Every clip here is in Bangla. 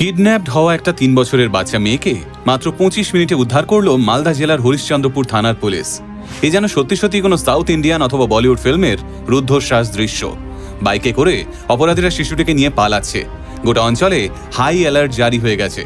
কিডন্যাপড হওয়া একটা তিন বছরের বাচ্চা মেয়েকে মাত্র পঁচিশ মিনিটে উদ্ধার করল মালদা জেলার হরিশ্চন্দ্রপুর থানার পুলিশ। এ যেন সত্যি সত্যি কোনো সাউথ ইন্ডিয়ান অথবা বলিউড ফিল্মের রুদ্ধশ্বাস দৃশ্য। বাইকে করে অপরাধীরা শিশুটিকে নিয়ে পালাচ্ছে। গোটা অঞ্চলে হাই অ্যালার্ট জারি হয়ে গেছে।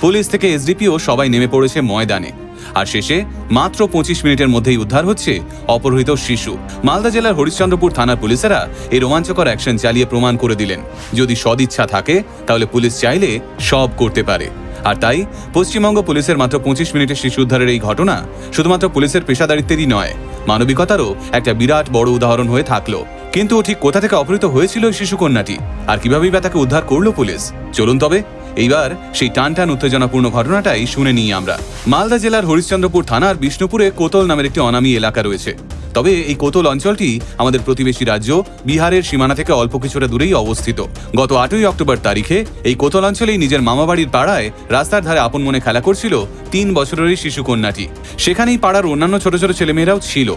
পুলিশ থেকে এসডিপিও সবাই নেমে পড়েছে ময়দানে। আর শেষে মাত্র পঁচিশ মিনিটের মধ্যেই উদ্ধার হচ্ছে অপহৃত শিশু। মালদা জেলার হরিশ্চন্দ্রপুর থানার পুলিশেরা এই রোমাঞ্চকর অ্যাকশন চালিয়ে প্রমাণ করে দিলেন। যদি সদিচ্ছা থাকে, তাহলে পুলিশ চাইলে সব করতে পারে। আর তাই পশ্চিমবঙ্গ পুলিশের মাত্র পঁচিশ মিনিটের শিশু উদ্ধারের এই ঘটনা শুধুমাত্র পুলিশের পেশাদারিত্বেরই নয়, মানবিকতারও একটা বিরাট বড় উদাহরণ হয়ে থাকল। কিন্তু ঠিক কোথা থেকে অপহৃত হয়েছিল শিশু কন্যাটি আর কিভাবেই বা তাকে উদ্ধার করল পুলিশ? চলুন তবে এইবার সেই টান টান উত্তেজনাপূর্ণ ঘটনাটাই শুনে নিই আমরা। মালদা জেলার হরিশ্চন্দ্রপুর থানার বিষ্ণুপুরে কোতল নামের একটি অনামী এলাকা রয়েছে। তবে এই কোতল অঞ্চলটি আমাদের প্রতিবেশী রাজ্য, বিহারের সীমানা থেকে অল্প কিছুটা দূরেই অবস্থিত। গত আটই অক্টোবর তারিখে এই কোতল অঞ্চলেই নিজের মামাবাড়ির পাড়ায় রাস্তার ধারে আপন মনে খেলা করছিল তিন বছরেরই শিশু কন্যাটি সেখানেই পাড়ার অন্যান্য ছোট ছোট ছেলেমেয়েরাও ছিল।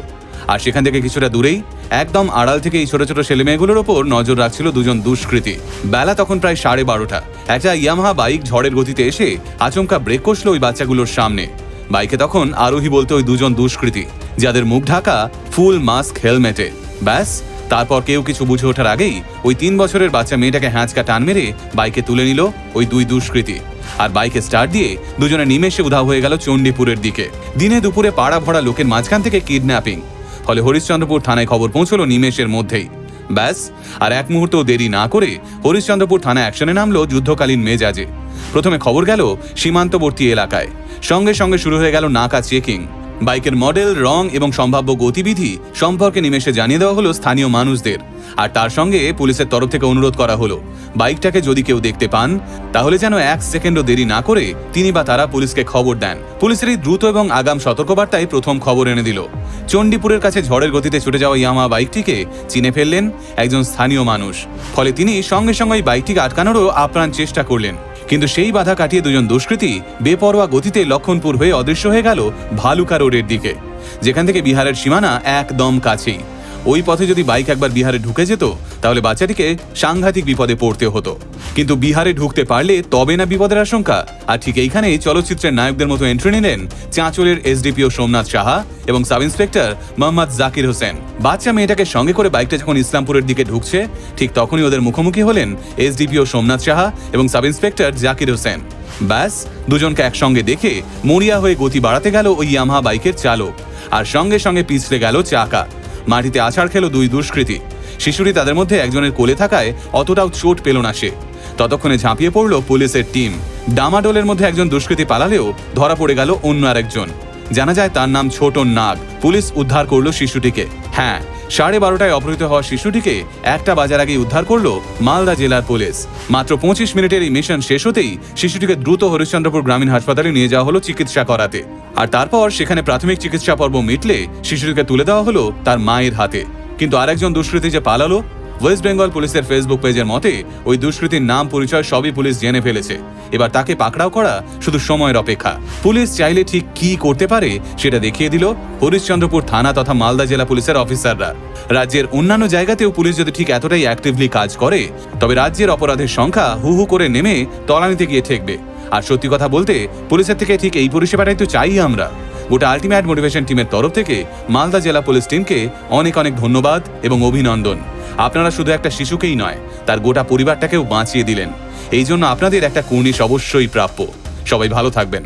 আর সেখান থেকে কিছুটা দূরেই একদম আড়াল থেকে এই ছোট ছোট ছেলেমেয়েগুলোর ওপর নজর রাখছিল দুজন দুষ্কৃতী। বেলা তখন প্রায় সাড়ে বারোটা। একটা ইয়ামাহা বাইক ঝড়ের গতিতে এসে আচমকা ব্রেক কষলো ওই বাচ্চাগুলোর সামনে। বাইকে তখন আরোহী বলতে ওই দুজন দুষ্কৃতী, যাদের মুখ ঢাকা, ফুল মাস্ক, হেলমেটে। ব্যাস, তারপর কেউ কিছু বুঝে ওঠার আগেই ওই তিন বছরের বাচ্চা মেয়েটাকে হ্যাঁচকা টান মেরে বাইকে তুলে নিল ওই দুই দুষ্কৃতী। আর বাইকে স্টার্ট দিয়ে দুজনে নিমেষে উধাও হয়ে গেল চণ্ডীপুরের দিকে। দিনে দুপুরে পাড়া ভরা লোকের মাঝখান থেকে কিডন্যাপিং। ফলে হরিশ্চন্দ্রপুর থানায় খবর পৌঁছলো নিমেষের মধ্যেই। ব্যাস, আর এক মুহূর্ত দেরি না করে হরিশ্চন্দ্রপুর থানা অ্যাকশনে নামলো যুদ্ধকালীন মেজাজে। প্রথমে খবর গেল সীমান্তবর্তী এলাকায়। সঙ্গে সঙ্গে শুরু হয়ে গেল নাকা চেকিং। বাইকের মডেল, রং এবং সম্ভাব্য গতিবিধি সম্পর্কে নিমেষে জানিয়ে দেওয়া হলো স্থানীয় মানুষদের। আর তার সঙ্গে পুলিশের তরফ থেকে অনুরোধ করা হলো, বাইকটাকে যদি কেউ দেখতে পান, তাহলে যেন এক সেকেন্ডও দেরি না করে তিনি বা তারা পুলিশকে খবর দেন। পুলিশের এই দ্রুত এবং আগাম সতর্কবার্তায় প্রথম খবর এনে দিল। চণ্ডীপুরের কাছে ঝড়ের গতিতে ছুটে যাওয়া ইয়ামা বাইকটিকে চিনে ফেললেন একজন স্থানীয় মানুষ। ফলে তিনি সঙ্গে সঙ্গে বাইকটিকে আটকানোরও আপ্রাণ চেষ্টা করলেন। কিন্তু সেই বাধা কাটিয়ে দুজন দুষ্কৃতী বেপরোয়া গতিতে লক্ষণপুর হয়ে অদৃশ্য হয়ে গেল ভালুকা রোডের দিকে, যেখান থেকে বিহারের সীমানা একদম কাছেই। ওই পথে যদি বাইক একবার বিহারে ঢুকে যেত, তাহলে বাচ্চাটিকে সাংঘাতিক বিপদে পড়তে হতো। কিন্তু বিহারে ঢুকতে পারলে তবে না বিপদের আশঙ্কা। আর ঠিক এইখানেই চলচ্চিত্রের নায়কদের মতো এন্ট্রি নিলেন চাঁচলের এসডিপিও সোমনাথ সাহা এবং সাব ইন্সপেক্টর মোহাম্মদ জাকির হোসেন। বাচ্চা মেয়েটাকে সঙ্গে করে বাইকটা যখন ইসলামপুরের দিকে ঢুকছে, ঠিক তখনই ওদের মুখোমুখি হলেন এসডিপিও সোমনাথ সাহা এবং সাব ইন্সপেক্টর জাকির হোসেন। ব্যাস, দুজনকে একসঙ্গে দেখে মরিয়া হয়ে গতি বাড়াতে গেল ওই ইয়ামাহা বাইকের চালক। আর সঙ্গে সঙ্গে পিছলে গেল চাকা। মাটিতে আছাড় খেলো দুই দুষ্কৃতী। শিশুটি তাদের মধ্যে একজনের কোলে থাকায় অতটাও চোট পেল না সে। ততক্ষণে ঝাঁপিয়ে পড়ল পুলিশের টিম। ডামাডোলের মধ্যে একজন দুষ্কৃতী পালালেও ধরা পড়ে গেল অন্য আরেকজন। জানা যায় তার নাম ছোট নাগ। পুলিশ উদ্ধার করল শিশুটিকে। হ্যাঁ সাড়ে বারোটায় অপহৃত হওয়া শিশুটিকে একটা বাজার আগে উদ্ধার করল মালদা জেলার পুলিশ। মাত্র পঁচিশ মিনিটের এই মিশন শেষ হতেই শিশুটিকে দ্রুত হরিশ্চন্দ্রপুর গ্রামীণ হাসপাতালে নিয়ে যাওয়া হলো চিকিৎসা করাতে। আর তারপর সেখানে প্রাথমিক চিকিৎসা পর্ব মিটলে শিশুটিকে তুলে দেওয়া হলো তার মায়ের হাতে। কিন্তু আরেকজন দুষ্কৃতী যে পালালো ওয়েস্ট বেঙ্গল পুলিশের ফেসবুক পেজের মতে, ওই দুষ্কৃতীর নাম পরিচয় সবই পুলিশ জেনে ফেলেছে। এবার তাকে পাকড়াও করা শুধু সময়ের অপেক্ষা। পুলিশ চাইলে ঠিক কি করতে পারে সেটা দেখিয়ে দিল হরিশ্চন্দ্রপুর থানা তথা মালদা জেলা পুলিশের অফিসাররা। রাজ্যের অন্যান্য জায়গাতেও পুলিশ যদি ঠিক এতটাই অ্যাক্টিভলি কাজ করে, তবে রাজ্যের অপরাধের সংখ্যা হু হু করে নেমে তলানিতে গিয়ে ঠেকবে। আর সত্যি কথা বলতে, পুলিশের থেকে ঠিক এই পরিষেবাটাই তো চাই আমরা। গোটা আলটিমেট মোটিভেশন টিমের তরফ থেকে মালদা জেলা পুলিশ টিমকে অনেক অনেক ধন্যবাদ এবং অভিনন্দন। আপনারা শুধু একটা শিশুকেই নয়, তার গোটা পরিবারটাকেও বাঁচিয়ে দিলেন। এই জন্য আপনাদের একটা কুর্নিশ অবশ্যই প্রাপ্য। সবাই ভালো থাকবেন।